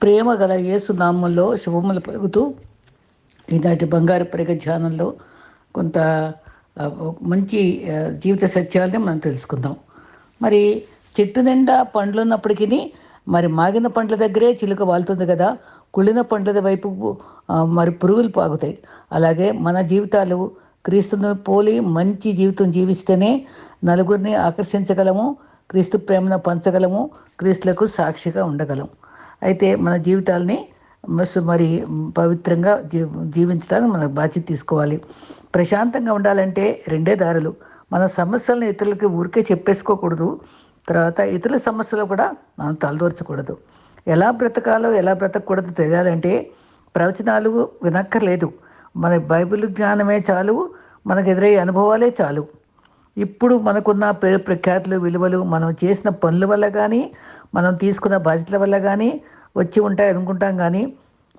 ప్రేమ గల యేసు నామంలో శుభములు పలుకుతూ ఈనాటి బంగారు పరిగ ధ్యానంలో కొంత మంచి జీవిత సత్యాలని మనం తెలుసుకుందాం. మరి చెట్టు నిండా పండ్లు ఉన్నప్పటికీ మరి మాగిన పండ్ల దగ్గరే చిలుక వాలుతుంది కదా కుళ్ళిన పండ్ల వైపు మరి పురుగులు పాగుతాయి. అలాగే మన జీవితాలు క్రీస్తును పోలి మంచి జీవితం జీవిస్తేనే నలుగురిని ఆకర్షించగలము క్రీస్తు ప్రేమను పంచగలము క్రీస్తులకు సాక్షిగా ఉండగలం. అయితే మన జీవితాల్ని మరి పవిత్రంగా జీ జీవించడానికి మన బాధ్యత తీసుకోవాలి. ప్రశాంతంగా ఉండాలంటే రెండే దారులు. మన సమస్యలను ఇతరులకి ఊరికే చెప్పేసుకోకూడదు. తర్వాత ఇతరుల సమస్యలు కూడా మనం తలదూర్చకూడదు. ఎలా బ్రతకాలో ఎలా బ్రతకూడదో తెలియాలంటే ప్రవచనాలు వినక్కర్లేదు. మన బైబిల్ జ్ఞానమే చాలు మనకు ఎదురయ్యే అనుభవాలే చాలు. ఇప్పుడు మనకున్న పేరు ప్రఖ్యాతులు విలువలు మనం చేసిన పనుల వల్ల కానీ మనం తీసుకున్న బాధ్యతల వల్ల కానీ వచ్చి ఉంటాయి అనుకుంటాం కానీ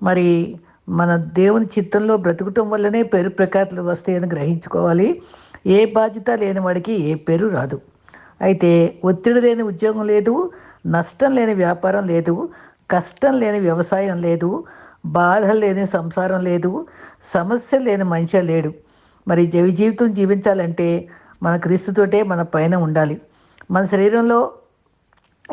మరి మన దేవుని చిత్తంలో బ్రతుకుటం వల్లనే పేరు ప్రఖ్యాతులు వస్తాయని గ్రహించుకోవాలి. ఏ బాధ్యత లేని వాడికి ఏ పేరు రాదు. అయితే ఒత్తిడి లేని ఉద్యోగం లేదు నష్టం లేని వ్యాపారం లేదు కష్టం లేని వ్యవసాయం లేదు బాధ లేని సంసారం లేదు సమస్య లేని మనిషి లేడు. మరి జవి జీవితం జీవించాలంటే మన క్రీస్తుతోటే మన పైన ఉండాలి. మన శరీరంలో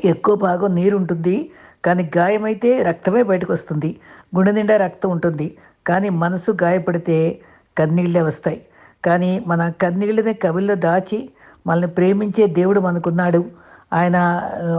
ఎక్కువ భాగం నీరు ఉంటుంది కానీ గాయమైతే రక్తమే బయటకు వస్తుంది గుండె నిండా రక్తం ఉంటుంది. కానీ మనసు గాయపడితే కన్నీళ్ళే వస్తాయి. కానీ మన కన్నీళ్ళని కవిల్లో దాచి మనల్ని ప్రేమించే దేవుడు మనకున్నాడు. ఆయన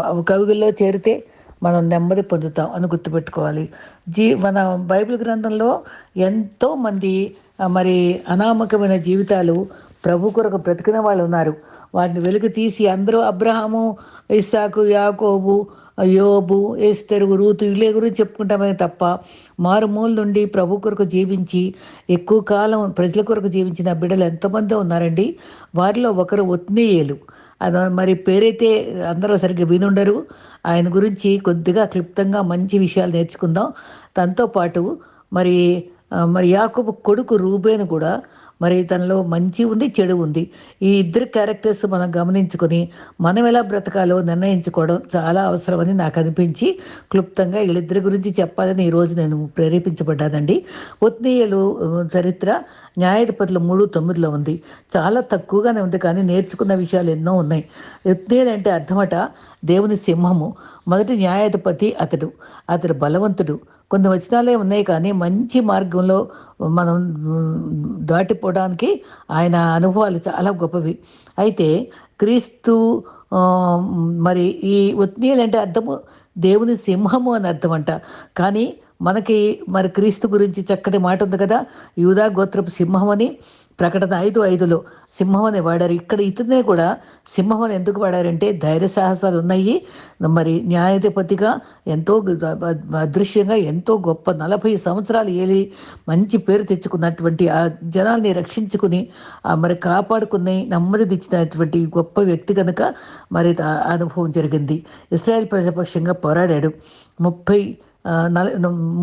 ఆ, కవిగుల్లో చేరితే మనం నెమ్మది పొందుతాం అని గుర్తుపెట్టుకోవాలి. జీ మన బైబిల్ గ్రంథంలో ఎంతోమంది మరి అనామకమైన జీవితాలు ప్రభు కొరకు బ్రతికిన వాళ్ళు ఉన్నారు. వాటిని వెలుగు తీసి అందరూ అబ్రహాము ఇస్సాకు యాకోబు యోబు ఏస్తరు రూతు వీళ్ళ గురించి చెప్పుకుంటామే తప్ప మారుమూల నుండి ప్రభు కొరకు జీవించి ఎక్కువ కాలం ప్రజల కొరకు జీవించిన బిడ్డలు ఎంతమంది ఉన్నారండి. వారిలో ఒకరు ఒత్నీయులు. అది మరి పేరైతే అందరూ సరిగ్గా వినుండరు. ఆయన గురించి కొద్దిగా క్లుప్తంగా మంచి విషయాలు నేర్చుకుందాం. తనతో పాటు మరి మరి యాకోబు కొడుకు రూబేను కూడా మరి తనలో మంచి ఉంది చెడు ఉంది. ఈ ఇద్దరు క్యారెక్టర్స్ మనం గమనించుకొని మనం ఎలా బ్రతకాలో నిర్ణయించుకోవడం చాలా అవసరమని నాకు అనిపించి క్లుప్తంగా వీళ్ళిద్దరి గురించి చెప్పాలని ఈరోజు నేను ప్రేరేపించబడ్డానండి. ఒత్నీయులు చరిత్ర న్యాయాధిపతులు మూడు తొమ్మిదిలో ఉంది. చాలా తక్కువగానే ఉంది కానీ నేర్చుకున్న విషయాలు ఎన్నో ఉన్నాయి. ఒత్నీయులు అంటే అర్థమట దేవుని సింహము. మొదటి న్యాయాధిపతి అతడు. అతడు బలవంతుడు. కొన్ని వచనాలే ఉన్నాయి కానీ మంచి మార్గంలో మనం దాటిపోవడానికి ఆయన అనుభవాలు చాలా గొప్పవి. అయితే క్రీస్తు మరి ఈ ఉత్నీయులు అంటే అర్థము దేవుని సింహము అని అర్థం అంట కానీ మనకి మరి క్రీస్తు గురించి చక్కటి మాట ఉంది కదా. యూదా గోత్రపు సింహం అని ప్రకటన ఐదు ఐదులో సింహం అని వాడారు. ఇక్కడ ఇతనే కూడా సింహం అని ఎందుకు వాడారంటే ధైర్య సాహసాలు ఉన్నాయి. మరి న్యాయాధిపతిగా ఎంతో అదృశ్యంగా ఎంతో గొప్ప నలభై సంవత్సరాలు ఏలి మంచి పేరు తెచ్చుకున్నటువంటి ఆ జనాల్ని రక్షించుకుని ఆ మరి కాపాడుకుని నెమ్మది తెచ్చినటువంటి గొప్ప వ్యక్తి కనుక మరి అనుభవం జరిగింది. ఇస్రాయల్ ప్రజాపక్షంగా పోరాడాడు. ముప్పై నల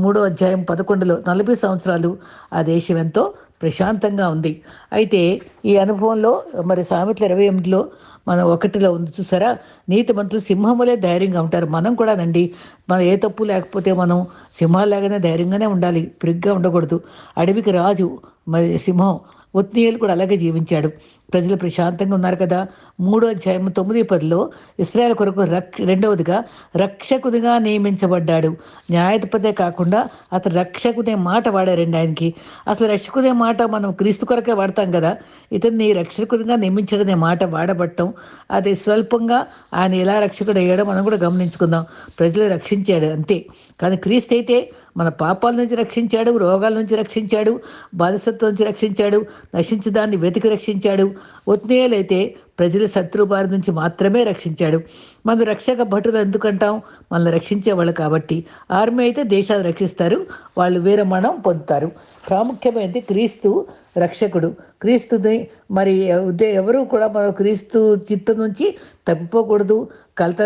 మూడో అధ్యాయం పదకొండులో నలభై సంవత్సరాలు ఆ దేశం ఎంతో ప్రశాంతంగా ఉంది. అయితే ఈ అనుభవంలో మరి సామెతల ఇరవై ఎనిమిదిలో మనం ఒకటిలో ఉంది చూసారా? నీతి మంత్రులు సింహములే ధైర్యంగా ఉంటారు. మనం కూడా నండి మన ఏ తప్పు లేకపోతే మనం సింహాలాగానే ధైర్యంగానే ఉండాలి. పిరిగ్గా ఉండకూడదు. అడవికి రాజు మరి సింహం ఒత్నీయులు కూడా అలాగే జీవించాడు. ప్రజలు ప్రశాంతంగా ఉన్నారు కదా. మూడో అధ్యాయం తొమ్మిది పదిలో ఇస్రాయల్ కొరకు రక్ష రెండవదిగా రక్షకుడిగా నియమించబడ్డాడు. న్యాయాధిపతే కాకుండా అతను రక్షకునే మాట వాడారండి ఆయనకి. అసలు రక్షకునే మాట మనం క్రీస్తు కొరకే వాడతాం కదా. ఇతన్ని రక్షకుడిగా నియమించడనే మాట వాడబట్టం. అది స్వల్పంగా ఆయన ఎలా రక్షకుడు అయ్యాడో మనం కూడా గమనించుకుందాం. ప్రజలు రక్షించాడు అంతే. కానీ క్రీస్తు అయితే మన పాపాల నుంచి రక్షించాడు రోగాల నుంచి రక్షించాడు బానిసత్వం నుంచి రక్షించాడు నశించదాన్ని వెతికి రక్షించాడు. ఒత్నేయులైతే ప్రజల శత్రుబారి నుంచి మాత్రమే రక్షించాడు. మన రక్షక భటులు ఎందుకంటాం? మనల్ని రక్షించేవాళ్ళు కాబట్టి ఆర్మీ అయితే దేశాలు రక్షిస్తారు. వాళ్ళు వీరమరణం పొందుతారు. ప్రాముఖ్యమైనది క్రీస్తు రక్షకుడు. క్రీస్తుని మరి ఎవరు కూడా మన క్రీస్తు చిత్తం నుంచి తప్పిపోకూడదు కలత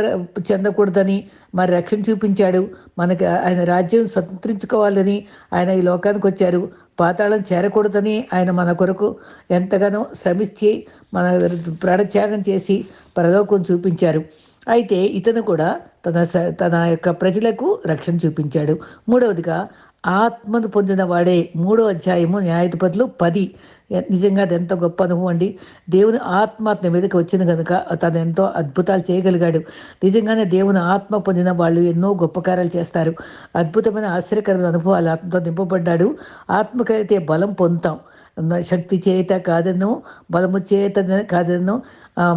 చెందకూడదని మరి రక్షణ చూపించాడు. మనకి ఆయన రాజ్యం స్వతంత్రించుకోవాలని ఆయన ఈ లోకానికి వచ్చారు. పాతాళం చేరకూడదని ఆయన మన కొరకు ఎంతగానో శ్రమించి మన ప్రాణత్యాగం చేసి పరలోకం చూపించారు. అయితే ఇతను కూడా తన తన యొక్క ప్రజలకు రక్షణ చూపించాడు. మూడవదిగా ఆత్మను పొందిన వాడే మూడో అధ్యాయము న్యాయాధిపతులు పది. నిజంగా అది ఎంత గొప్ప అనుభవం అండి. దేవుని ఆత్మ అతని మీదకి వచ్చింది కనుక తను ఎంతో అద్భుతాలు చేయగలిగాడు. నిజంగానే దేవుని ఆత్మ పొందిన వాళ్ళు ఎన్నో గొప్ప కార్యాలు చేస్తారు. అద్భుతమైన ఆశ్చర్యకరమైన అనుభవాలు ఆత్మతో నింపబడ్డాడు. ఆత్మకైతే బలం పొందుతాం. శక్తి చేత కాదను బలము చేత కాదను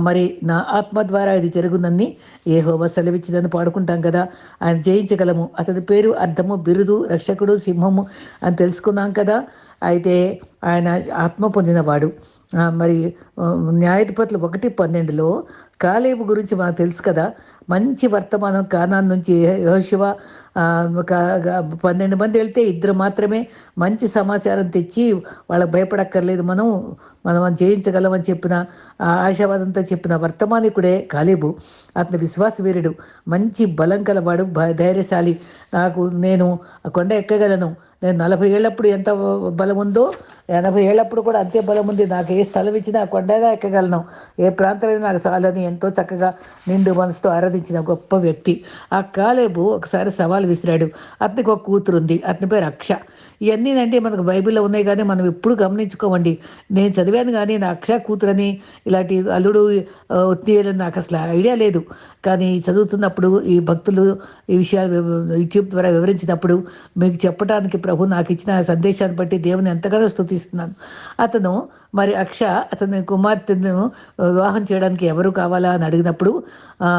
మరి నా ఆత్మ ద్వారా ఇది జరుగునని ఏ హోమ సెలవిచ్చిందని పాడుకుంటాం కదా. ఆయన జయించగలము. అతని పేరు అర్థము బిరుదు రక్షకుడు సింహము అని తెలుసుకున్నాం కదా. అయితే ఆయన ఆత్మ పొందినవాడు. మరి న్యాయాధిపతులు ఒకటి పన్నెండులో కాలేబు గురించి మనకు తెలుసు కదా. మంచి వర్తమానం కానాన్ నుంచి యోశివ పన్నెండు మంది వెళ్తే ఇద్దరు మాత్రమే మంచి సమాచారం తెచ్చి వాళ్ళకి భయపడక్కర్లేదు. మనం మనం జయించగలమని చెప్పిన ఆశావాదంతో చెప్పిన వర్తమానికుడే కాలేబు. అతని విశ్వాసవీరుడు. మంచి బలం కలవాడు ధైర్యశాలి. నాకు నేను కొండ ఎక్కగలను. నేను నలభై ఏళ్ళప్పుడు ఎంత బలం ఉందో ఎనభై ఏళ్ళప్పుడు కూడా అంతే బలం ఉంది. నాకు ఏ స్థలం ఇచ్చినా కొండగా ఎక్కగలను. ఏ ప్రాంతమైనా నాకు చాలని. ఎంతో చక్కగా నిండు మనసుతో ఆరాధించిన గొప్ప వ్యక్తి. ఆ కాలేబు ఒకసారి సవాల్ విసిరాడు. అతనికి ఒక కూతురు ఉంది అతని పేరు అక్ష. ఇవన్నీ అంటే మనకు బైబిల్లో ఉన్నాయి కానీ మనం ఎప్పుడు గమనించుకోమండి. నేను చదివాను కానీ నా అక్ష కూతురని ఇలాంటి అల్లుడు ఒత్తియాలని నాకు అసలు ఐడియా లేదు. కానీ చదువుతున్నప్పుడు ఈ భక్తులు ఈ విషయాలు యూట్యూబ్ ద్వారా వివరించినప్పుడు మీకు చెప్పడానికి ప్రభు నాకు ఇచ్చిన సందేశాన్ని బట్టి దేవుని ఎంతగానో స్థుతిస్తున్నాను అతను మరి అక్ష అతని కుమార్తెను వివాహం చేయడానికి ఎవరు కావాలా అని అడిగినప్పుడు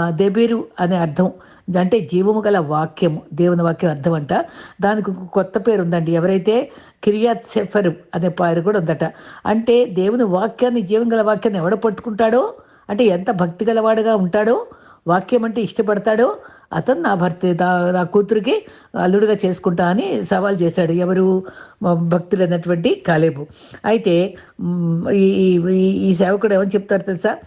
దెబీరు అనే అర్థం అంటే జీవము గల వాక్యం దేవుని వాక్యం అర్థం అంట. దానికి కొత్త పేరు ఉందండి. ఎవరైతే కిరియాత్ సెఫర్ అనే పేరు కూడా ఉందట. అంటే దేవుని వాక్యాన్ని జీవం గల వాక్యాన్ని ఎవడ పట్టుకుంటాడో అంటే ఎంత భక్తి గలవాడుగా ఉంటాడో వాక్యం అంటే ఇష్టపడతాడో అతను నా భర్త నా కూతురికి అల్లుడిగా చేసుకుంటా అని సవాల్ చేశాడు. ఎవరు? భక్తులైనటువంటి కాలేబు. అయితే ఈ ఈ సేవకుడు ఏమని చెప్తారు తెలుసా?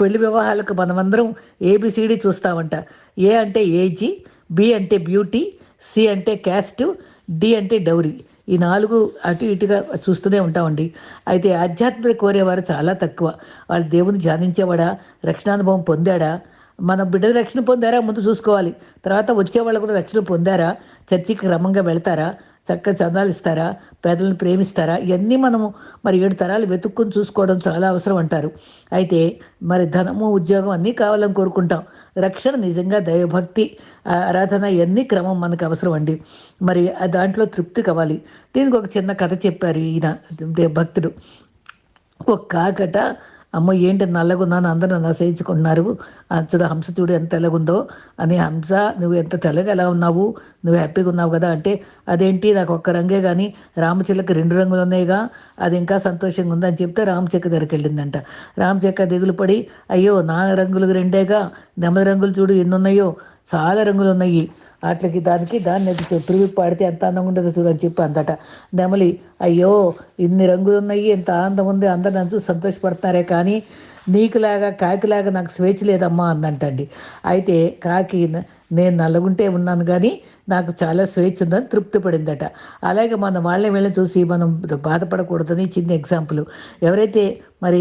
పెళ్ళి వివాహాలకు మనమందరం ఏబిసిడి చూస్తామంట. ఏ అంటే ఏజీ బి అంటే బ్యూటీ సి అంటే క్యాస్ట్ డి అంటే డౌరీ ఈ నాలుగు అటు ఇటుగా చూస్తూనే ఉంటామండి. అయితే ఆధ్యాత్మిక కోరేవారు చాలా తక్కువ. వాళ్ళు దేవుని ధ్యానించేవాడా? రక్షణానుభవం పొందాడా? మన బిడ్డలు రక్షణ పొందారా? ముందు చూసుకోవాలి. తర్వాత వచ్చే వాళ్ళు కూడా రక్షణ పొందారా? చర్చికి క్రమంగా వెళ్తారా? చక్కగా చందాలు ఇస్తారా? పేదలను ప్రేమిస్తారా? ఇవన్నీ మనము మరి ఏడు తరాలు వెతుక్కుని చూసుకోవడం చాలా అవసరం అంటారు. అయితే మరి ధనము ఉద్యోగం అన్నీ కావాలని కోరుకుంటాం. రక్షణ నిజంగా దైవభక్తి ఆరాధన ఇవన్నీ క్రమం మనకు అవసరం అండి. మరి దాంట్లో తృప్తి కావాలి. దీనికి ఒక చిన్న కథ చెప్పారు ఈయన భక్తుడు. ఒక కాకట అమ్మ ఏంటి నల్లగున్నాను అందరూ నన్ను చూడు హంస చూడు ఎంత తెల్లగుందో. అని హంస నువ్వు ఎంత తెల్లగా ఎలా ఉన్నావు? నువ్వు హ్యాపీగా ఉన్నావు కదా అంటే అదేంటి నాకు ఒక్క రంగే కానీ రామచిలక రెండు రంగులు ఉన్నాయిగా అది ఇంకా సంతోషంగా ఉందని చెప్తే రామచిక్క దగ్గరికి వెళ్ళిందంట. రామచిక్క దిగులు పడి అయ్యో నా రంగులు రెండేగా నెమ్మది రంగులు చూడు ఎన్ని ఉన్నాయో. చాలా రంగులు ఉన్నాయి. వాటికి దానికి దాన్ని అది పాడితే ఎంత అందంగా ఉంటుందో చూడని చెప్పి అందట. నెమలి అయ్యో ఇన్ని రంగులు ఉన్నాయి ఎంత ఆనందం ఉంది అందరు నన్ను చూసి సంతోషపడతారే కానీ నీకులాగా కాకిలాగా నాకు స్వేచ్ఛ లేదమ్మా అందంటండి అయితే కాకి నేను నల్లగుంటే ఉన్నాను కానీ నాకు చాలా స్వేచ్ఛ ఉందని తృప్తి పడిందట అలాగే మన వాళ్ళని వీళ్ళని చూసి మనం బాధపడకూడదని చిన్న ఎగ్జాంపుల్. ఎవరైతే మరి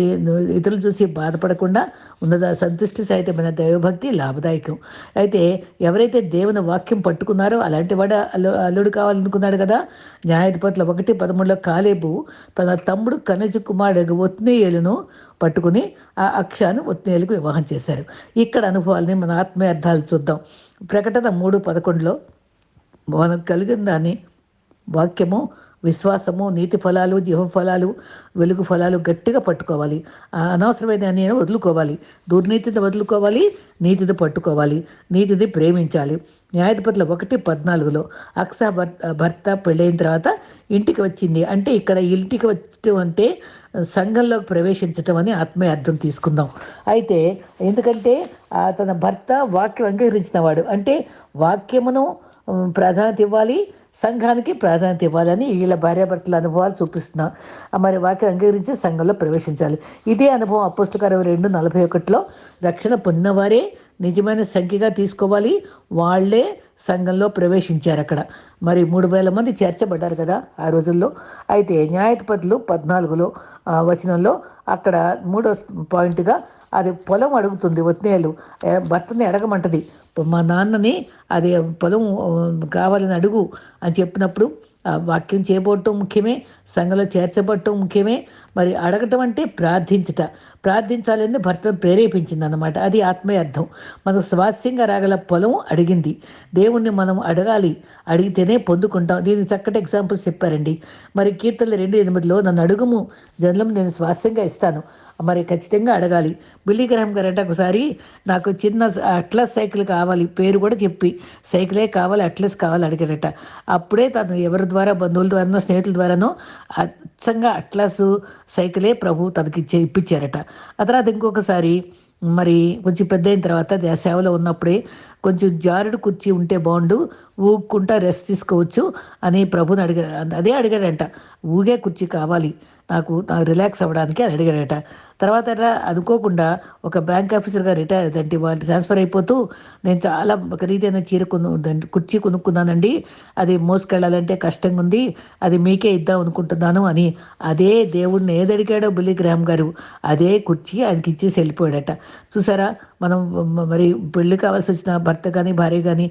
ఇతరులు చూసి బాధపడకుండా ఉన్నదా సంతుష్టి సహితమైన దైవభక్తి లాభదాయకం. అయితే ఎవరైతే దేవుని వాక్యం పట్టుకున్నారో అలాంటి వాడు అల్లు అల్లుడు కావాలనుకున్నాడు కదా? న్యాయాధిపతుల ఒకటి పదమూడులో కాలేబు తన తమ్ముడు కనజు కుమారుడు ఒత్నేయులను పట్టుకుని ఆ అక్షాను ఒత్నేయులకు వివాహం చేశారు. ఇక్కడ అనుభవాలని మన ఆత్మీయార్థాలు చూద్దాం. ప్రకటన మూడు పదకొండులో మనకు కలిగిన దాన్ని వాక్యము విశ్వాసము నీతి ఫలాలు జీవ ఫలాలు వెలుగు ఫలాలు గట్టిగా పట్టుకోవాలి. అనవసరమైన నేను వదులుకోవాలి. దుర్నీతిని వదులుకోవాలి నీతిని పట్టుకోవాలి నీతిని ప్రేమించాలి. న్యాయాధిపతులు ఒకటి పద్నాలుగులో అక్స భర్త భర్త పెళ్ళైన తర్వాత ఇంటికి వచ్చింది. అంటే ఇక్కడ ఇంటికి వచ్చి అంటే సంఘంలోకి ప్రవేశించటం అని ఆత్మీయ అర్థం తీసుకుందాం. అయితే ఎందుకంటే తన భర్త వాక్యం అంగీకరించిన వాడు అంటే వాక్యమును ప్రాధాన్యత ఇవ్వాలి. సంఘానికి ప్రాధాన్యత ఇవ్వాలని వీళ్ళ భార్యాభర్తల అనుభవాలు చూపిస్తున్నా మరి వాటిని అంగీకరించి సంఘంలో ప్రవేశించాలి. ఇదే అనుభవం అపుస్తకారం రెండు నలభై ఒకటిలో రక్షణ పొందినవారే నిజమైన సంఖ్యగా తీసుకోవాలి. వాళ్ళే సంఘంలో ప్రవేశించారు అక్కడ. మరి మూడు వేల మంది చేర్చబడ్డారు కదా ఆ రోజుల్లో. అయితే న్యాయాధిపతులు పద్నాలుగులో వచనంలో అక్కడ మూడో పాయింట్గా అది పొలం అడుగుతుంది ఒత్నేలు భర్తని అడగమంటది. మా నాన్నని అది పొలం కావాలని అడుగు అని చెప్పినప్పుడు ఆ వాక్యం చేయబడటం ముఖ్యమే సంఘంలో చేర్చబట్టడం ముఖ్యమే. మరి అడగటం అంటే ప్రార్థించట. ప్రార్థించాలని భర్త ప్రేరేపించింది అన్నమాట అది ఆత్మీయ అర్థం మనం స్వాస్యంగా రాగల పొలం అడిగింది. దేవుణ్ణి మనం అడగాలి. అడిగితేనే పొందుకుంటాం. దీనికి చక్కటి ఎగ్జాంపుల్స్ చెప్పారండి. మరి కీర్తనలు రెండు ఎనిమిదిలో నన్ను అడుగుము జన్లం నేను స్వాస్యంగా ఇస్తాను. మరి ఖచ్చితంగా అడగాలి. బిల్లీ గ్రహం గారు ఒకసారి నాకు చిన్న అట్లస్ సైకిల్ కావాలి. పేరు కూడా చెప్పి సైకిలే కావాలి అట్లస్ కావాలి అడిగారట. అప్పుడే తను ఎవరి ద్వారా బంధువుల ద్వారానో స్నేహితుల ద్వారానో అచ్చంగా అట్లస్ సైకిలే ప్రభు తనకి ఇచ్చే ఇప్పించారట. ఆ తర్వాత ఇంకొకసారి మరి కొంచెం పెద్ద అయిన తర్వాత సేవలో ఉన్నప్పుడే కొంచెం జారుడు కుర్చీ ఉంటే బాగుండు ఊగుకుంటా రెస్ట్ తీసుకోవచ్చు అని ప్రభుని అడిగాడు అదే అడిగాడంట ఊగే కుర్చీ కావాలి నాకు రిలాక్స్ అవ్వడానికి అది అడిగాడట తర్వాత అట్లా అనుకోకుండా ఒక బ్యాంక్ ఆఫీసర్గా రిటైర్ అంటే వాళ్ళు ట్రాన్స్ఫర్ అయిపోతూ నేను చాలా ఖరీదైన చీర కొను కుర్చీ కొనుక్కున్నానండి అది మోసుకెళ్ళాలంటే కష్టంగా ఉంది అది మీకే ఇద్దాం అనుకుంటున్నాను అని అదే దేవుడిని ఏది అడిగాడో బిల్లి గ్రామ్ గారు అదే కుర్చీ ఆయనకి ఇచ్చేసి వెళ్ళిపోయాడట. చూసారా మనం మరి పెళ్ళి కావాల్సి వచ్చిన భర్త కానీ భార్య కానీ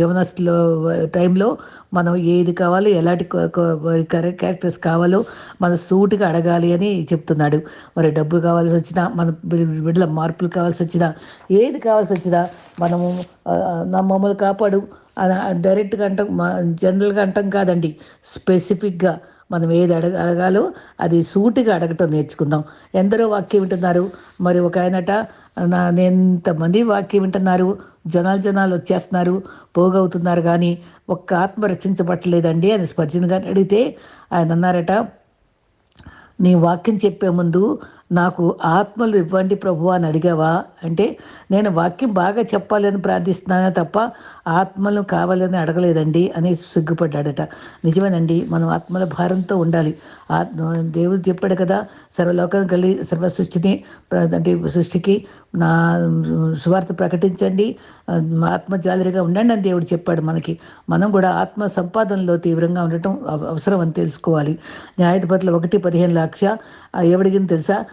యవనస్తుల టైంలో మనం ఏది కావాలో ఎలాంటి క్యారెక్టర్స్ కావాలో మన సూటిగా అడగాలి అని చెప్తున్నాడు. మరి డబ్బు కావాల్సి వచ్చినా మన బిడ్డల మార్పులు కావాల్సి వచ్చినా ఏది కావాల్సి వచ్చినా మనము నా మమ్మల్ని కాపాడు అని డైరెక్ట్గా అంటాం జనరల్గా అంటాం కాదండి. స్పెసిఫిక్గా మనం ఏది అడగ అడగాలో అది సూటిగా అడగటం నేర్చుకుందాం. ఎందరో వాక్యం వింటున్నారు. మరి ఒక ఆయనట నా ఎంతమంది వాక్యం వింటున్నారు. జనాలు జనాలు వచ్చేస్తున్నారు. పోగవుతున్నారు కానీ ఒక్క ఆత్మ రక్షించబట్టలేదండి అని స్పర్శన్ గారిని అడిగితే ఆయన అన్నారట నీ వాక్యం చెప్పే ముందు నాకు ఆత్మలు ఇవ్వండి ప్రభు అని అడిగావా? అంటే నేను వాక్యం బాగా చెప్పాలని ప్రార్థిస్తున్నానే తప్ప ఆత్మలు కావాలని అడగలేదండి అని సిగ్గుపడ్డాడట. నిజమేనండి మనం ఆత్మల భారంతో ఉండాలి. ఆత్మ దేవుడు చెప్పాడు కదా సర్వలోకం కలిగి సర్వ సృష్టిని అంటే సృష్టికి నా సువార్త ప్రకటించండి. ఆత్మజాలరిగా ఉండండి అని దేవుడు చెప్పాడు మనకి. మనం కూడా ఆత్మ సంపాదనలో తీవ్రంగా ఉండటం అవసరం అని తెలుసుకోవాలి. న్యాయాధిపతులు ఒకటి పదిహేను లక్ష ఎవడిగింది ఎవడిగిన తెలుసా?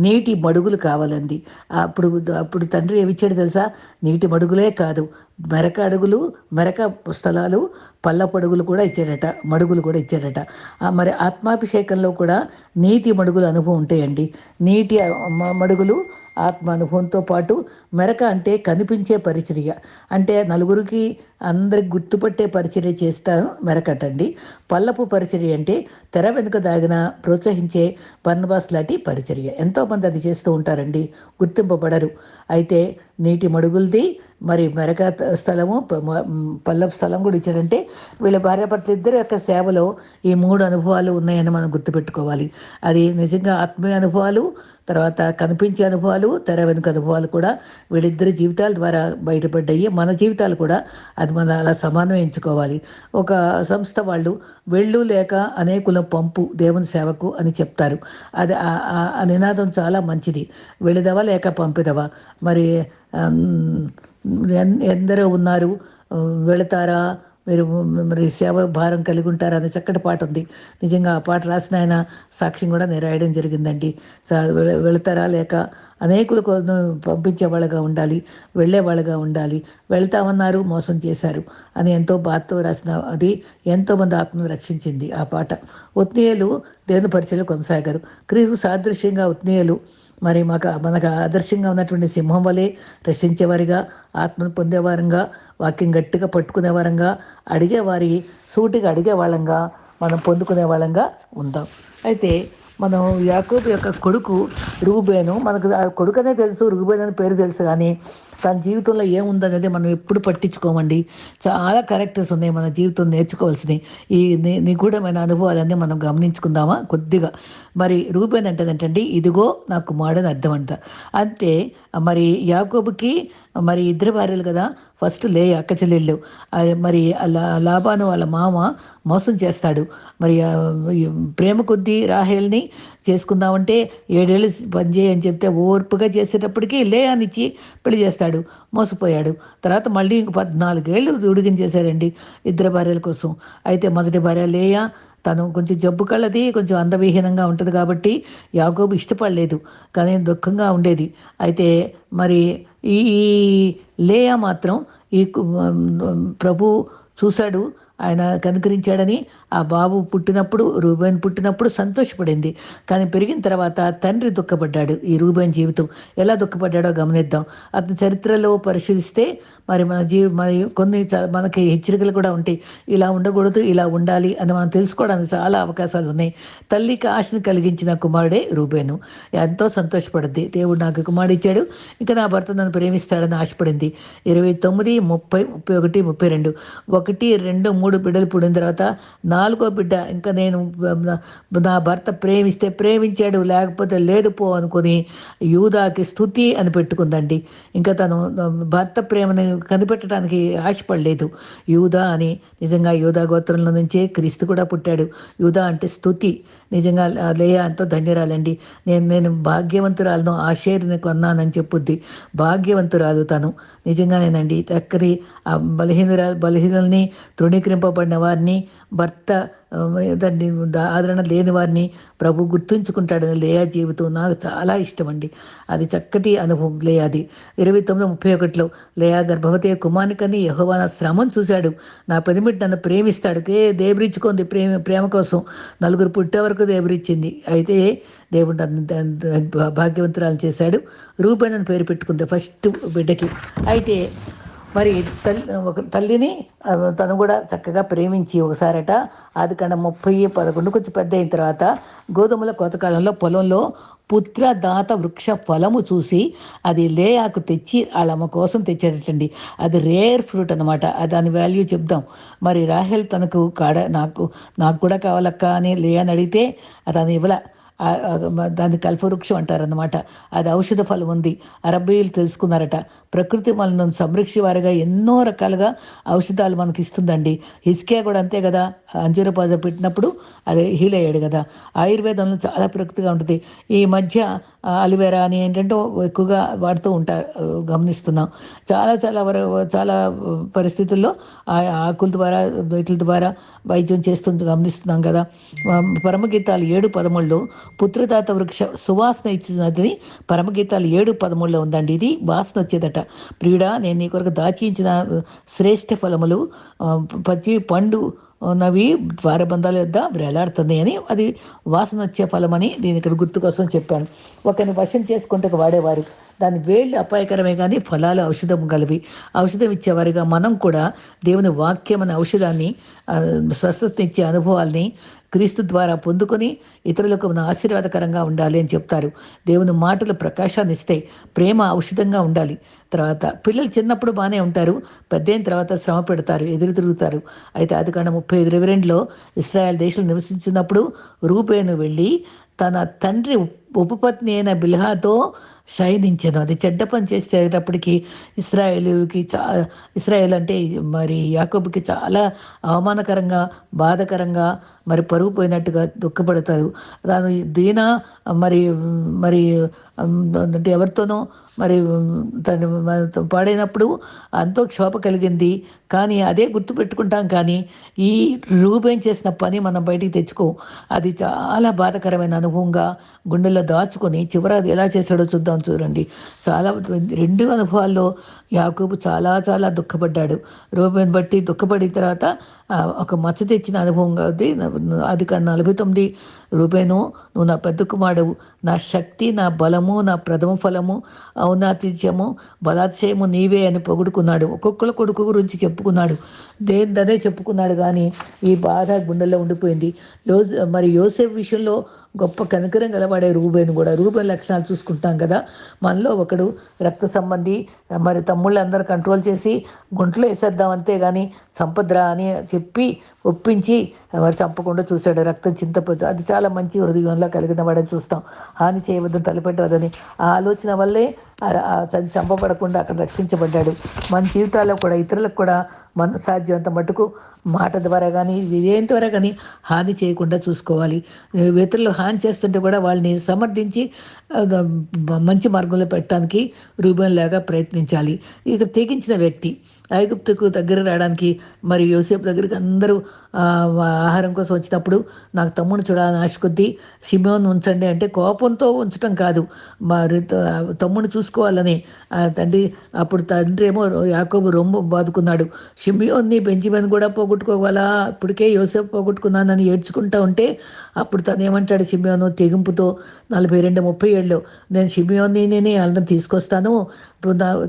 నీటి మడుగులు కావాలంది. అప్పుడు అప్పుడు తండ్రి ఏమిచ్చాడు తెలుసా? నీటి మడుగులే కాదు మెరక అడుగులు మెరక స్థలాలు పల్ల పడుగులు కూడా ఇచ్చాడట మడుగులు కూడా ఇచ్చాడట ఆ మరి ఆత్మాభిషేకంలో కూడా నీటి మడుగులు అనుభవం ఉంటాయండి. నీటి మడుగులు ఆత్మ అనుభవంతో పాటు మెరక అంటే కనిపించే పరిచర్య. అంటే నలుగురికి అందరికి గుర్తుపట్టే పరిచర్య చేస్తాను మెరకటండి. పల్లపు పరిచర్య అంటే తెర వెనుక దాగిన ప్రోత్సహించే పర్ణబాస్ లాంటి పరిచర్య. ఎంతోమంది అది చేస్తూ ఉంటారండి. గుర్తింపబడరు. అయితే నీటి మడుగులది మరి మెరక స్థలము ప- పల్లపు స్థలం కూడా ఇచ్చాడంటే వీళ్ళ భార్యాభర్తలు ఇద్దరి యొక్క సేవలో ఈ మూడు అనుభవాలు ఉన్నాయని మనం గుర్తుపెట్టుకోవాలి. అది నిజంగా ఆత్మీయ అనుభవాలు తర్వాత కనిపించే అనుభవాలు తెర వెనుక అనుభవాలు కూడా వీళ్ళిద్దరి జీవితాల ద్వారా బయటపడ్డాయి. మన జీవితాలు కూడా అది మనం అలా సమానం ఎంచుకోవాలి. ఒక సంస్థ వాళ్ళు వెళ్ళు లేక అనేకుల పంపు దేవుని సేవకు అని చెప్తారు. అది ఆ- నినాదం చాలా మంచిది. వెళ్ళిదవా లేక పంపిదవా? మరి ఎన్- ఎందరో ఉన్నారు. వెళతారా? మీరు మరి సేవ భారం కలిగి ఉంటారా అనే చక్కటి పాట ఉంది. నిజంగా ఆ పాట రాసిన ఆయన సాక్ష్యం కూడా నేను రాయడం జరిగిందండి. వెళతారా లేక అనేకులు కొను పంపించే వాళ్ళగా ఉండాలి వెళ్ళే వాళ్ళగా ఉండాలి. వెళ్తామన్నారు మోసం చేశారు అని ఎంతో బాధతో రాసిన అది ఎంతోమంది ఆత్మను రక్షించింది ఆ పాట. ఉత్నీయులు దేవుని పరిచయలు కొనసాగారు? క్రీస్తు సాదృశ్యంగా ఉత్నీయులు మరి మాకు మనకు ఆదర్శంగా ఉన్నటువంటి సింహం వలె రక్షించేవారిగా ఆత్మను పొందేవారంగా వాక్యం గట్టిగా పట్టుకునేవారంగా అడిగేవారి సూటిగా అడిగే వాళ్ళంగా మనం పొందుకునే వాళ్ళంగా ఉందాం. అయితే మనం యాకోబు యొక్క కొడుకు రుగుబేను మనకు ఆ కొడుకనే తెలుసు రుగుబేను అని పేరు తెలుసు కానీ తన జీవితంలో ఏముందనేది మనం ఎప్పుడు పట్టించుకోమండి. చాలా క్యారెక్టర్స్ ఉన్నాయి మన జీవితం నేర్చుకోవాల్సినవి. ఈ నిగూఢమైన అనుభవాలన్నీ మనం గమనించుకుందామా? కొద్దిగా మరి రూబేన్ అంటదంటండి ఇదిగో నా కుమారుడు అని అర్థం అంట అంటే మరి యాకోబుకి మరి ఇద్దరు భార్యలు కదా ఫస్ట్ లే అక్క చెల్లెళ్ళు. మరి అలా లాభాను వాళ్ళ మామ మోసం చేస్తాడు. మరి ప్రేమ కొద్దీ రాహేల్ని చేసుకుందామంటే ఏడేళ్ళు పని చేయని చెప్తే ఓర్పుగా చేసేటప్పటికీ లే అనిచ్చి పెళ్ళి చేస్తాడు మోసపోయాడు. తర్వాత మళ్ళీ ఇంక పద్నాలుగేళ్ళు ఉడిగించేశారండి ఇద్దరు భార్యల కోసం. అయితే మొదటి భార్య లేయా తను కొంచెం జబ్బు కళ్ళది కొంచెం అందవిహీనంగా ఉంటుంది కాబట్టి యాకోబు ఇష్టపడలేదు. కానీ దుఃఖంగా ఉండేది. అయితే మరి ఈ లేయా మాత్రం ఈ కు- ప్రభు చూశాడు. ఆయన కనుకరించాడని ఆ బాబు పుట్టినప్పుడు రూబేన్ పుట్టినప్పుడు సంతోషపడింది. కానీ పెరిగిన తర్వాత తండ్రి దుఃఖపడ్డాడు ఈ రూబేన్ జీవితం. ఎలా దుఃఖపడ్డాడో గమనిద్దాం. అతని చరిత్రలో పరిశీలిస్తే మరి మన జీవి మరి కొన్ని మనకి హెచ్చరికలు కూడా ఉంటాయి. ఇలా ఉండకూడదు ఇలా ఉండాలి అని మనం తెలుసుకోవడానికి చాలా అవకాశాలు ఉన్నాయి. తల్లికి ఆశను కలిగించిన కుమారుడే రూబేను. ఎంతో సంతోషపడింది. దేవుడు నాకు కుమారుడు ఇచ్చాడు ఇంకా నా భర్త నన్ను ప్రేమిస్తాడని ఆశపడింది. ఇరవై తొమ్మిది ముప్పై ముప్పై ఒకటి ముప్పై రెండు. ఒకటి రెండు మూడు బిడ్డలు పుడిన తర్వాత నాలుగో బిడ్డ ఇంకా నేను నా- భర్త ప్రేమిస్తే ప్రేమించాడు లేకపోతే లేదు పో అనుకుని యూదాకి స్థుతి అని పెట్టుకుందండి. ఇంకా తను భర్త ప్రేమని కనిపెట్టడానికి ఆశపడలేదు. యూదా అని నిజంగా యూదా గోత్రంలో నుంచే క్రీస్తు కూడా పుట్టాడు. యూదా అంటే స్థుతి. నిజంగా లేయా ఎంతో ధన్యరాలండి. నేను నేను భాగ్యవంతురాలను ఆశేరిని కొన్నానని చెప్పుద్ది. భాగ్యవంతురాలు తను. నిజంగానేనండి చక్కని ఆ బలహీనరా బలహీనల్ని తృణీకరింపబడిన వారిని భర్త దాన్ని ఆదరణ లేని వారిని ప్రభు గుర్తుంచుకుంటాడు. లేయా జీవితం నాకు చాలా ఇష్టం అండి అది చక్కటి అనుభవం లేయాది ఇరవై తొమ్మిది ముప్పై ఒకటిలో లేయా గర్భవతి కుమానికని యహోవా నా శ్రమను చూశాడు. నా పెనిమిటి నన్ను ప్రేమిస్తాడు. ఏ దేబరించుకుంది ప్రేమ ప్రేమ కోసం. నలుగురు పుట్టే వరకు దేబరిచ్చింది అయితే దేవుడు భాగ్యవంతురాలు చేశాడు. రూపన్ పేరు పెట్టుకుంది ఫస్ట్ బిడ్డకి. అయితే మరి తల్లి ఒక తల్లిని తను కూడా చక్కగా ప్రేమించి ఒకసారట. అది కన్నా ముప్పై పదకొండు కొంచెం పెద్ద అయిన తర్వాత గోధుమల కోతకాలంలో పొలంలో పుత్రదాత వృక్ష ఫలము చూసి అది లేయాకు తెచ్చి వాళ్ళమ్మ కోసం తెచ్చేటండి అది రేర్ ఫ్రూట్ అనమాట దాని వాల్యూ చెప్దాం. మరి రాహెల్ తనకు కాడ నాకు నాకు కూడా కావాలక్క అని లేయని అడిగితే తను ఇవ్వలే. దాని ఆ దాన్ని కల్పవృక్షం అంటారన్నమాట. అది ఔషధ ఫలం ఉంది. అరబ్బీలు తెలుసుకున్నారట. ప్రకృతి మనల్ని సంరక్షివారుగా ఎన్నో రకాలుగా ఔషధాలు మనకి ఇస్తుందండి. హిస్కియా కూడా అంతే కదా. అంజూర పాజ పెట్టినప్పుడు అది హీల్ అయ్యాడు కదా. ఆయుర్వేదంలో చాలా ప్రకృతిగా ఉంటుంది. ఈ మధ్య అలివేరా అని ఏంటంటే ఎక్కువగా వాడుతూ ఉంటారు గమనిస్తున్నాం. చాలా చాలా వరకు చాలా పరిస్థితుల్లో ఆ ఆకుల ద్వారా వీటిల ద్వారా వైద్యం చేస్తుంది గమనిస్తున్నాం కదా. పరమగీతాలు ఏడు పదమూడులో పుత్రదాత వృక్ష సువాసన ఇచ్చినది పరమగీతాలు ఏడు పదమూడులో ఉందండి. ఇది వాసన వచ్చేదట. ప్రియుడా నేను నీ కొరకు దాచించిన శ్రేష్ఠ ఫలములు పచ్చి పండు నవి ద్వారబంధాల యొద్ద వేలాడుతుంది అని అది వాసన వచ్చే ఫలమని దీని ఇక్కడ గుర్తు కోసం చెప్పాను. ఒకరిని వశం చేసుకుంటే వాడేవారు. దాని వేళ్ళు అపాయకరమే కానీ ఫలాలు ఔషధం గలవి ఔషధం ఇచ్చేవారుగా మనం కూడా దేవుని వాక్యం అనే ఔషధాన్ని స్వస్థతనిచ్చే అనుభవాల్ని క్రీస్తు ద్వారా పొందుకొని ఇతరులకు మన ఆశీర్వాదకరంగా ఉండాలి అని చెప్తారు. దేవుని మాటలు ప్రకాశాన్ని ఇస్తాయి. ప్రేమ ఔషధంగా ఉండాలి. తర్వాత పిల్లలు చిన్నప్పుడు బాగానే ఉంటారు. పెద్దయిన తర్వాత శ్రమ పెడతారు. ఎదురు తిరుగుతారు. అయితే అది కాకుండా ముప్పై ఐదు ఇరవై రెండులో ఇస్రాయల్ దేశంలో నివసించినప్పుడు రూపేను వెళ్ళి తన తండ్రి ఉపపత్ని అయిన బిల్హాతో శయనించను అది చెడ్డ పని చేసేటప్పటికి ఇస్రాయేలుకి చా ఇస్రాయేల్ అంటే మరి యాకోబుకి చాలా అవమానకరంగా బాధకరంగా మరి పరుగు పోయినట్టుగా దుఃఖపడతారు. దాని దీన మరి మరి అంటే ఎవరితోనో మరి తను పాడైనప్పుడు ఎంతో క్షోభ కలిగింది. కానీ అదే గుర్తు పెట్టుకుంటాం కానీ ఈ రూపేం చేసిన పని మనం బయటికి తెచ్చుకో. అది చాలా బాధకరమైన అనుభవంగా గుండెల్లో దాచుకొని చివర అది ఎలా చేశాడో చూద్దాం చూడండి. చాలా రెండు అనుభవాల్లో యాకూబు చాలా చాలా దుఃఖపడ్డాడు. రూపేని బట్టి దుఃఖపడిన తర్వాత ఒక మచ్చ తెచ్చిన అనుభవం ఉంది అది కాదు నలభై తొమ్మిది రూపేను నువ్వు నా పెద్ద కుమారుడు నా శక్తి నా బలము నా ప్రథమ ఫలము ఔన్నత్యము బలాతిశయము నీవే అని పొగుడుకున్నాడు. ఒక్కొక్కరు కొడుకు గురించి చెప్పుకున్నాడు. దేనిదనే చెప్పుకున్నాడు కానీ ఈ బాధ గుండెల్లో ఉండిపోయింది. యోస్ మరి యోసేఫ్ విషయంలో గొప్ప కనికరం గలవాడే రూబేను కూడా. రూబేన్ లక్షణాలు చూసుకుంటాం కదా. మనలో ఒకడు రక్త సంబంధి మరి తమ్ముళ్ళందరూ కంట్రోల్ చేసి గుంట్లో వేసేద్దాం అంతే కానీ సంపద్రా అని చెప్పి ఒప్పించి మరి చంపకుండా చూశాడు. రక్తం చింతపోతు అది చాలా మంచి హృదయంలో కలిగిన వాడని చూస్తాం. హాని చేయవద్దని తలపెట్టవద్దని. ఆ ఆలోచన వల్లే చంపబడకుండా అక్కడ రక్షించబడ్డాడు. మన జీవితాల్లో కూడా ఇతరులకు కూడా మన సాధ్యమంత మటుకు మాట ద్వారా కానీ దేని ద్వారా కానీ హాని చేయకుండా చూసుకోవాలి. ఇతరులు హాని చేస్తుంటే కూడా వాళ్ళని సమర్థించి మంచి మార్గంలో పెట్టడానికి రూపంలాగా ప్రయత్నించాలి. ఇక తెగించిన వ్యక్తి ఐగుప్తుకు దగ్గర రావడానికి మరి యోసేపు దగ్గరికి అందరూ ఆహారం కోసం వచ్చినప్పుడు నాకు తమ్ముడు చూడాలని ఆశ కొద్దీ సిమియోన్ ఉంచండి. అంటే కోపంతో ఉంచడం కాదు. మరి తమ్ముడు చూసుకోవాలని తండ్రి అప్పుడు తండ్రి ఏమో యాకోబు రొమ్ము బాదుకున్నాడు. షిమియోన్ని బెంజిమన్ కూడా పోగొట్టుకోవాలా? ఇప్పటికే యోసేపు పోగొట్టుకున్నానని ఏడ్చుకుంటా ఉంటే అప్పుడు తను ఏమంటాడు షిమియోను తెగింపుతో నలభై రెండు ముప్పై ఏళ్ళు నేను షిమియోన్ని నేనే వాళ్ళని తీసుకొస్తాను.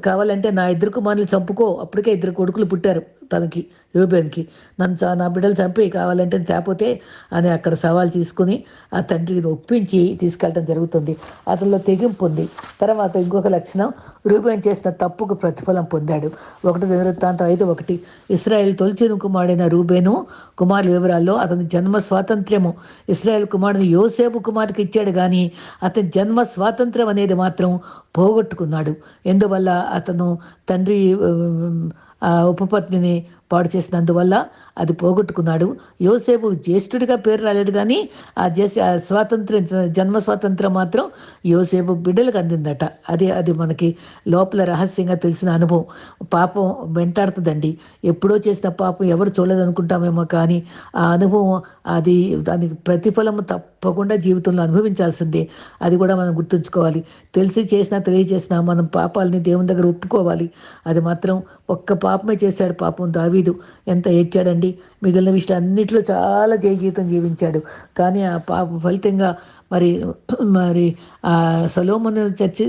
కావాలంటే నా ఇద్దరు కుమారులు చంపుకో. అప్పటికే ఇద్దరు కొడుకులు పుట్టారు. తనకి యూబేన్కి. నన్ను నా బిడ్డలు చంపి కావాలంటే తేపోతే అని అక్కడ సవాల్ తీసుకుని ఆ తండ్రిని ఒప్పించి తీసుకెళ్ళడం జరుగుతుంది. అతనిలో తెగింపు ఉంది. తర్వాత ఇంకొక లక్షణం రూబేన్ చేసిన తప్పుకు ప్రతిఫలం పొందాడు. ఒకటి దినవృత్తాంతం ఐదు ఒకటి. ఇస్రాయెల్ తొలిచిన కుమారుడైన రూబేను కుమారు వివరాల్లో అతని జన్మ స్వాతంత్ర్యము. ఇస్రాయెల్ కుమారుని యోసేపు కుమార్కి ఇచ్చాడు కానీ అతని జన్మ స్వాతంత్ర్యం అనేది మాత్రం పోగొట్టుకున్నాడు. ఎందువల్ల అతను తండ్రి ఆ ఉపపత్నిని పాడు చేసినందువల్ల అది పోగొట్టుకున్నాడు. యోసేపు జ్యేష్ఠుడిగా పేరు రాలేదు కానీ ఆ జేసి ఆ స్వాతంత్ర్యం జన్మ స్వాతంత్రం మాత్రం యోసేపు బిడ్డలకు అందిందట. అది అది మనకి లోపల రహస్యంగా తెలిసిన అనుభవం. పాపం వెంటాడుతుందండి. ఎప్పుడో చేసిన పాపం ఎవరు చూడలేదనుకుంటామేమో కానీ ఆ అనుభవం అది దానికి ప్రతిఫలం తప్పకుండా జీవితంలో అనుభవించాల్సిందే. అది కూడా మనం గుర్తుంచుకోవాలి. తెలిసి చేసినా తెలియచేసినా మనం పాపాలని దేవుని దగ్గర ఒప్పుకోవాలి. అది మాత్రం ఒక్క పాపమే చేశాడు పాపం. దావి దావీదు ఎంత ఏడ్చాడండి? మిగిలిన విషయాలు అన్నింటిలో చాలా జయజీతం జీవించాడు. కానీ ఆ పాప ఫలితంగా మరి మరి ఆ సలోమను చర్చి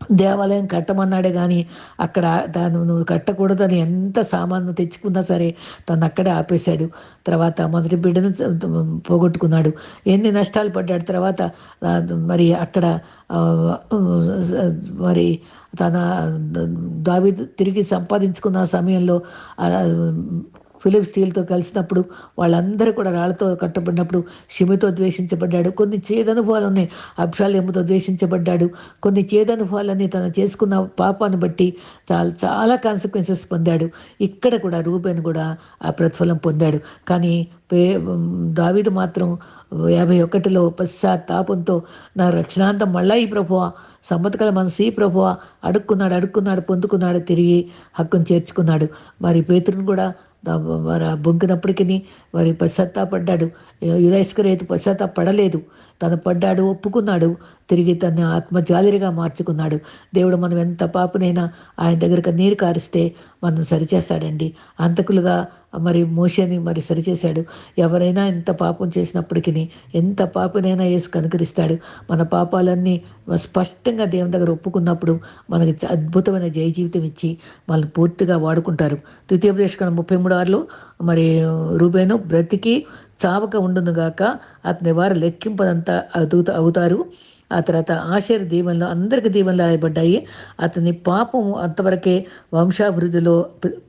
దేవాలయం కట్టమన్నాడే కానీ అక్కడ తను నువ్వు కట్టకూడదు అని ఎంత సామాను తెచ్చుకున్నా సరే తను అక్కడే ఆపేశాడు. తర్వాత మొదటి బిడ్డను పోగొట్టుకున్నాడు. ఎన్ని నష్టాలు పడ్డాడు. తర్వాత మరి అక్కడ మరి తన దావి తిరిగి సంపాదించుకున్న సమయంలో ఫిలిప్ స్టీల్తో కలిసినప్పుడు వాళ్ళందరూ కూడా రాళ్ళతో కట్టబడినప్పుడు షిమితో ద్వేషించబడ్డాడు. కొన్ని చేదనుభవాలు ఉన్నాయి. అబ్షాలేముతో ద్వేషించబడ్డాడు. కొన్ని చేదనుభవాలన్నీ తను చేసుకున్న పాపాన్ని బట్టి చాలా చాలా కాన్సిక్వెన్సెస్ పొందాడు. ఇక్కడ కూడా రూబెన్ కూడా ఆ ప్రతిఫలం పొందాడు. కానీ పే దావిదు మాత్రం యాభై ఒకటిలో పశ్చాత్తాపంతో నా రక్షణాంతం మళ్ళా ఈ ప్రభువ సమ్మతకల మనసు ఈ ప్రభువ అడుక్కున్నాడు అడుక్కున్నాడు పొందుకున్నాడు తిరిగి హక్కును చేర్చుకున్నాడు. మరి పేతురుని కూడా మరి బొంకినప్పటికీ వారి పశ్చాత్తాపడ్డాడు. యుధైస్కరేతు పశ్చాత్తాపడలేదు. తను పడ్డాడు ఒప్పుకున్నాడు తిరిగి తన ఆత్మజాలిరిగా మార్చుకున్నాడు. దేవుడు మనం ఎంత పాపనైనా ఆయన దగ్గరకు నీరు కారిస్తే మనం సరిచేస్తాడండి. అంతకులుగా మరి మోషని మరి సరిచేశాడు. ఎవరైనా ఎంత పాపం చేసినప్పటికీ ఎంత పాపనైనా వేసి కనుకరిస్తాడు. మన పాపాలన్నీ స్పష్టంగా దేవుని దగ్గర ఒప్పుకున్నప్పుడు మనకి అద్భుతమైన జయ జీవితం ఇచ్చి వాళ్ళని పూర్తిగా వాడుకుంటారు. తృతీయ ప్రదేశం ముప్పై మూడు ఆరులో మరి రూబేను బ్రతికి చావక ఉండునుగాక అతని వారు లెక్కింపదంతా అదుగుతా అవుతారు. ఆ తర్వాత ఆశీర్ దీవెనలు అందరికి దీవెనలు రాయబడ్డాయి. అతని పాపం అంతవరకే వంశాభివృద్ధిలో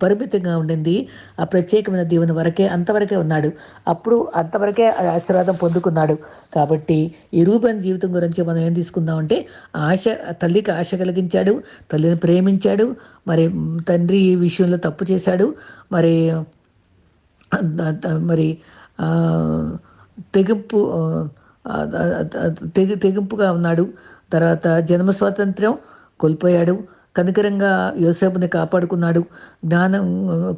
పరిమితంగా ఉండింది. ఆ ప్రత్యేకమైన దీవెన వరకే అంతవరకే ఉన్నాడు. అప్పుడు అంతవరకే ఆశీర్వాదం పొందుకున్నాడు. కాబట్టి ఈ రూపన్ జీవితం గురించి మనం ఏం తీసుకుందామంటే ఆశ తల్లికి ఆశ కలిగించాడు తల్లిని ప్రేమించాడు మరి తండ్రి ఈ విషయంలో తప్పు చేశాడు మరి మరి తెగింపు తెగి తెగింపుగా ఉన్నాడు. తర్వాత జన్మ స్వాతంత్ర్యం కోల్పోయాడు. కనికరంగా యోసేపుని కాపాడుకున్నాడు. జ్ఞానం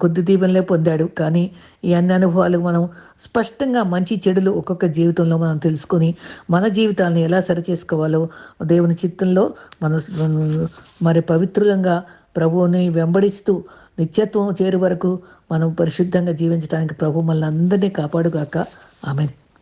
కొద్ది దీవెనలే పొందాడు. కానీ ఈ అన్ని అనుభవాలు మనం స్పష్టంగా మంచి చెడులు ఒక్కొక్క జీవితంలో మనం తెలుసుకొని మన జీవితాన్ని ఎలా సరిచేసుకోవాలో దేవుని చిత్తంలో మన మరి పవిత్రులంగా ప్రభువుని వెంబడిస్తూ నిత్యత్వం చేరు వరకు మనం పరిశుద్ధంగా జీవించడానికి ప్రభు మనల్ని అందరినీ కాపాడుగాక. ఆమె